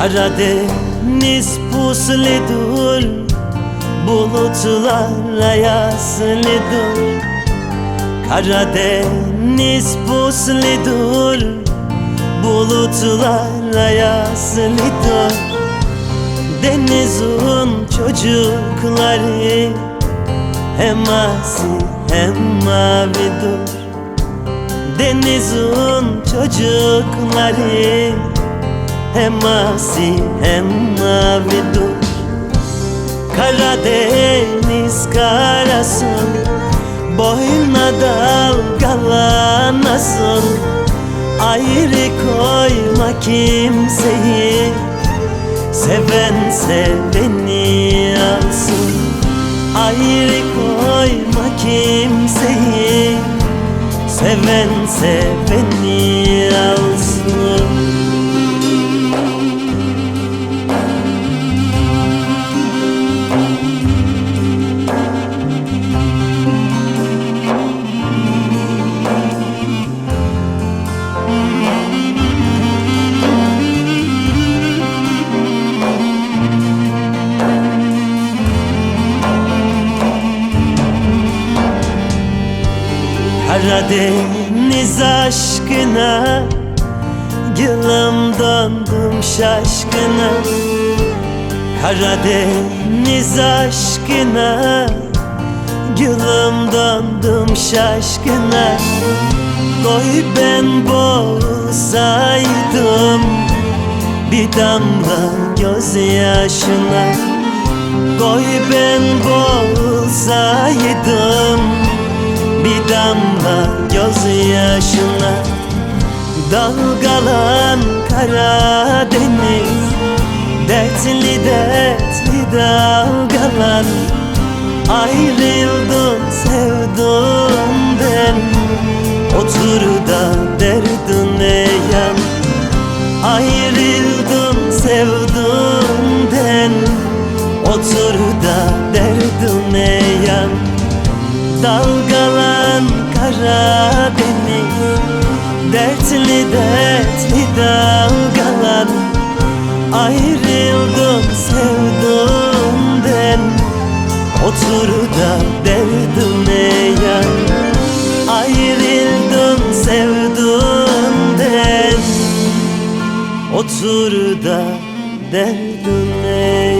Karadeniz puslidur Bulutlarla yaslıdır Karadeniz puslidur Bulutlarla yaslıdır Denizin çocukları Hem asi hem mavidir Denizin çocukları Hem asi hem mavidir Karadeniz karasın Boyuna dalgalanasın Ayrı koyma kimseyi Seven seveni alsın Ayrı koyma kimseyi Seven seveni alsın Karadeniz aşkına Yılım döndüm şaşkına. Karadeniz aşkına Yılım döndüm şaşkına. Koy ben boğulsaydım Bir damla gözyaşına Koy ben boğulsaydım damla gözyaşına Dalgalan Karadeniz Dertli dertli dalgalan Ayrıldın sevduğumden Otur da derdine yan. Ayrıldın sevduğumden Otur da derdine yan. Dalgalan Karadeniz Dertli dertli dalgalan Ayrıldım sevduğumden Otur da derdime yan Ayrıldım sevduğumden Otur da derdime yan